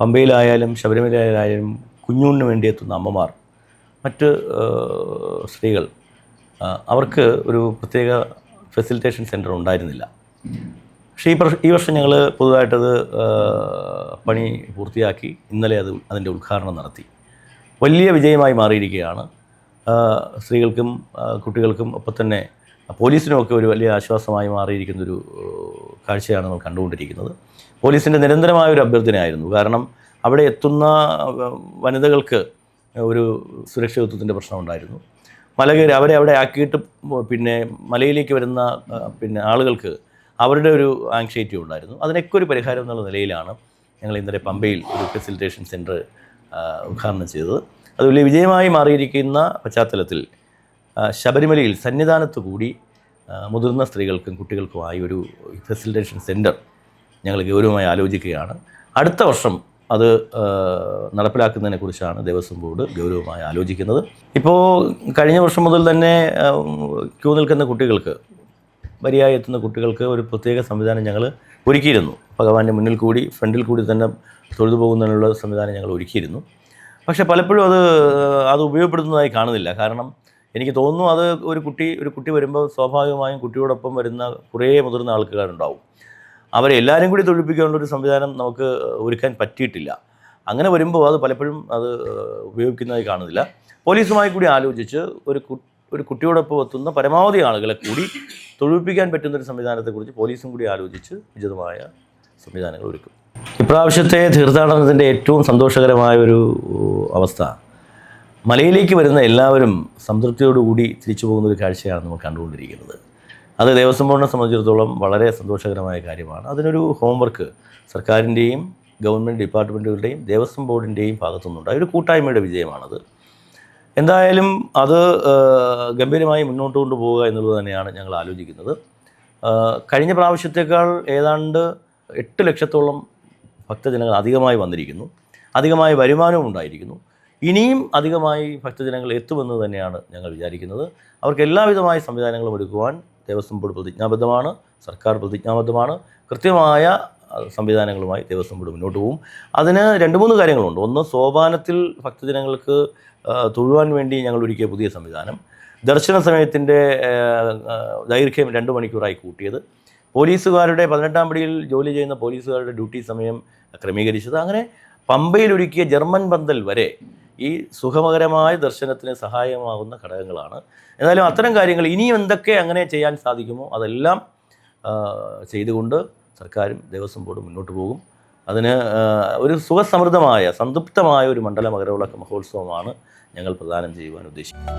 പമ്പയിലായാലും ശബരിമലയിലായാലും കുഞ്ഞുണ്ണിന് വേണ്ടി എത്തുന്ന അമ്മമാർ മറ്റ് സ്ത്രീകൾ അവർക്ക് ഒരു പ്രത്യേക ഫെസിലിറ്റേഷൻ സെന്റർ ഉണ്ടായിരുന്നില്ല. പക്ഷേ ഈ ഈ വർഷം ഞങ്ങൾ പുതുതായിട്ടത് പണി പൂർത്തിയാക്കി ഇന്നലെ അത് അതിന്റെ ഉദ്ഘാടനം നടത്തി. വലിയ വിജയമായി മാറിയിരിക്കുകയാണ്. സ്ത്രീകൾക്കും കുട്ടികൾക്കും ഒപ്പം തന്നെ പോലീസിനുമൊക്കെ ഒരു വലിയ ആശ്വാസമായി മാറിയിരിക്കുന്നൊരു കാഴ്ചയാണ് നമ്മൾ കണ്ടുകൊണ്ടിരിക്കുന്നത്. പോലീസിന്റെ നിരന്തരമായ ഒരു അഭ്യർത്ഥനയായിരുന്നു. കാരണം അവിടെ എത്തുന്ന വനിതകൾക്ക് ഒരു സുരക്ഷിതത്വത്തിന്റെ പ്രശ്നമുണ്ടായിരുന്നു മല കയറി അവരെ അവിടെ ആക്കിയിട്ട് പിന്നെ മലയിലേക്ക് വരുന്ന പിന്നെ ആളുകൾക്ക് അവരുടെ ഒരു ആങ്ഷൈറ്റി ഉണ്ടായിരുന്നു. അതിനൊക്കെ ഒരു പരിഹാരം എന്നുള്ള നിലയിലാണ് ഞങ്ങൾ ഇന്നലെ പമ്പയിൽ ഒരു ഫെസിലിറ്റേഷൻ സെന്റർ ഉദ്ഘാടനം ചെയ്തത്. അത് വലിയ വിജയമായി മാറിയിരിക്കുന്ന പശ്ചാത്തലത്തിൽ ശബരിമലയിൽ സന്നിധാനത്ത് കൂടി മുതിർന്ന സ്ത്രീകൾക്കും കുട്ടികൾക്കുമായി ഒരു ഫെസിലിറ്റേഷൻ സെന്റർ ഞങ്ങൾ ഗൗരവമായി ആലോചിക്കുകയാണ്. അടുത്ത വർഷം അത് നടപ്പിലാക്കുന്നതിനെക്കുറിച്ചാണ് ദേവസ്വം ബോർഡ് ഗൗരവമായി ആലോചിക്കുന്നത്. ഇപ്പോൾ കഴിഞ്ഞ വർഷം മുതൽ തന്നെ ക്യൂ നിൽക്കുന്ന കുട്ടികൾക്ക് വരിയായി എത്തുന്ന കുട്ടികൾക്ക് ഒരു പ്രത്യേക സംവിധാനം ഞങ്ങൾ ഒരുക്കിയിരുന്നു. ഭഗവാന്റെ മുന്നിൽ കൂടി ഫ്രണ്ടിൽ കൂടി തന്നെ തൊഴുതു പോകുന്നതിനുള്ള സംവിധാനം ഞങ്ങൾ ഒരുക്കിയിരുന്നു. പക്ഷേ പലപ്പോഴും അത് അത് ഉപയോഗപ്പെടുത്തുന്നതായി കാണുന്നില്ല. കാരണം എനിക്ക് തോന്നുന്നു അത് ഒരു കുട്ടി ഒരു കുട്ടി വരുമ്പോൾ സ്വാഭാവികമായും കുട്ടിയോടൊപ്പം വരുന്ന കുറേ മുതിർന്ന ആൾക്കാരുണ്ടാവും. അവരെ എല്ലാവരും കൂടി തൊഴിപ്പിക്കാനുള്ള ഒരു സംവിധാനം നമുക്ക് ഒരുക്കാൻ പറ്റിയിട്ടില്ല. അങ്ങനെ വരുമ്പോൾ അത് പലപ്പോഴും അത് ഉപയോഗിക്കുന്നതായി കാണുന്നില്ല. പോലീസുമായി കൂടി ആലോചിച്ച് ഒരു ഒരു കുട്ടിയോടൊപ്പം എത്തുന്ന പരമാവധി ആളുകളെ കൂടി തൊഴിപ്പിക്കാൻ പറ്റുന്ന ഒരു സംവിധാനത്തെക്കുറിച്ച് പോലീസും കൂടി ആലോചിച്ച് ഉചിതമായ സംവിധാനങ്ങൾ ഒരുക്കും. ഇപ്രാവശ്യത്തെ തീർത്ഥാടനത്തിന്റെ ഏറ്റവും സന്തോഷകരമായ ഒരു അവസ്ഥ മലയിലേക്ക് വരുന്ന എല്ലാവരും സംതൃപ്തിയോടുകൂടി തിരിച്ചു പോകുന്ന ഒരു കാഴ്ചയാണ് നമ്മൾ കണ്ടുകൊണ്ടിരിക്കുന്നത്. അത് ദേവസ്വം ബോർഡിനെ സംബന്ധിച്ചിടത്തോളം വളരെ സന്തോഷകരമായ കാര്യമാണ്. അതിനൊരു ഹോംവർക്ക് സർക്കാരിന്റെയും ഗവൺമെന്റ് ഡിപ്പാർട്ട്മെന്റുകളുടെയും ദേവസ്വം ബോർഡിന്റെയും ഭാഗത്തുനിന്നുണ്ടായ ഒരു കൂട്ടായ്മയുടെ വിജയമാണത്. എന്തായാലും അത് ഗംഭീരമായി മുന്നോട്ട് കൊണ്ടുപോവുക എന്നുള്ളത് തന്നെയാണ് ഞങ്ങൾ ആലോചിക്കുന്നത്. കഴിഞ്ഞ പ്രാവശ്യത്തേക്കാൾ ഏതാണ്ട് എട്ട് ലക്ഷത്തോളം ഭക്തജനങ്ങൾ അധികമായി വന്നിരിക്കുന്നു. അധികമായ വരുമാനവും ഉണ്ടായിരിക്കുന്നു. ഇനിയും അധികമായി ഭക്തജനങ്ങൾ എത്തുമെന്ന് തന്നെയാണ് ഞങ്ങൾ വിചാരിക്കുന്നത്. അവർക്ക് എല്ലാവിധമായ സംവിധാനങ്ങളും ഒരുക്കുവാൻ ദേവസ്വം ബോർഡ് പ്രതിജ്ഞാബദ്ധമാണ് സർക്കാർ പ്രതിജ്ഞാബദ്ധമാണ്. കൃത്യമായ സംവിധാനങ്ങളുമായി ദേവസ്വം ബോർഡ് മുന്നോട്ട് പോകും. അതിന് രണ്ട് മൂന്ന് കാര്യങ്ങളുണ്ട്. ഒന്ന് സോപാനത്തിൽ ഭക്തജനങ്ങൾക്ക് തൊഴുവാൻ വേണ്ടി ഞങ്ങൾ ഒരുക്കിയ പുതിയ സംവിധാനം. ദർശന സമയത്തിന്റെ ദൈർഘ്യം രണ്ട് മണിക്കൂറായി കൂട്ടിയത്. പോലീസുകാരുടെ പതിനെട്ടാം പടിയിൽ ജോലി ചെയ്യുന്ന പോലീസുകാരുടെ ഡ്യൂട്ടി സമയം ക്രമീകരിച്ചത്. അങ്ങനെ പമ്പയിലൊരുക്കിയ ജർമ്മൻ പന്തൽ വരെ ഈ സുഖമകരമായ ദർശനത്തിന് സഹായമാകുന്ന ഘടകങ്ങളാണ്. എന്നാലും അത്തരം കാര്യങ്ങൾ ഇനിയും എന്തൊക്കെ അങ്ങനെ ചെയ്യാൻ സാധിക്കുമോ അതെല്ലാം ചെയ്തുകൊണ്ട് സർക്കാരും ദേവസ്വം ബോർഡും മുന്നോട്ട് പോകും. അതിന് ഒരു സുഖസമൃദ്ധമായ സംതൃപ്തമായ ഒരു മണ്ഡല മകരവിളക്ക് മഹോത്സവമാണ് ഞങ്ങൾ പ്രദാനം ചെയ്യുവാൻ ഉദ്ദേശിക്കുന്നത്.